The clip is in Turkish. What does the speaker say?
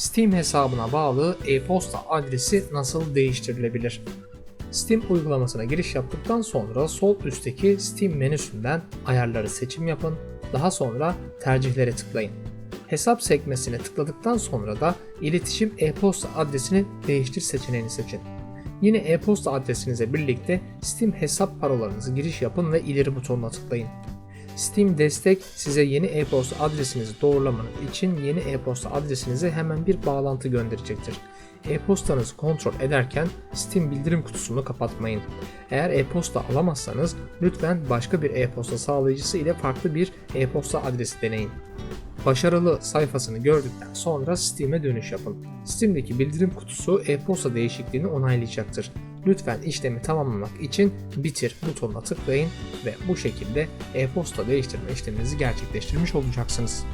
Steam hesabına bağlı e-posta adresi nasıl değiştirilebilir? Steam uygulamasına giriş yaptıktan sonra sol üstteki Steam menüsünden ayarları seçim yapın. Daha sonra tercihlere tıklayın. Hesap sekmesine tıkladıktan sonra da iletişim e-posta adresini değiştir seçeneğini seçin. Yine e-posta adresinize birlikte Steam hesap parolanızı giriş yapın ve ileri butonuna tıklayın. Steam destek size yeni e-posta adresinizi doğrulamanız için yeni e-posta adresinize hemen bir bağlantı gönderecektir. E-postanızı kontrol ederken Steam bildirim kutusunu kapatmayın. Eğer e-posta alamazsanız lütfen başka bir e-posta sağlayıcısı ile farklı bir e-posta adresi deneyin. Başarılı sayfasını gördükten sonra Steam'e dönüş yapın. Steam'deki bildirim kutusu e-posta değişikliğini onaylayacaktır. Lütfen işlemi tamamlamak için bitir butonuna tıklayın ve bu şekilde e-posta değiştirme işleminizi gerçekleştirmiş olacaksınız.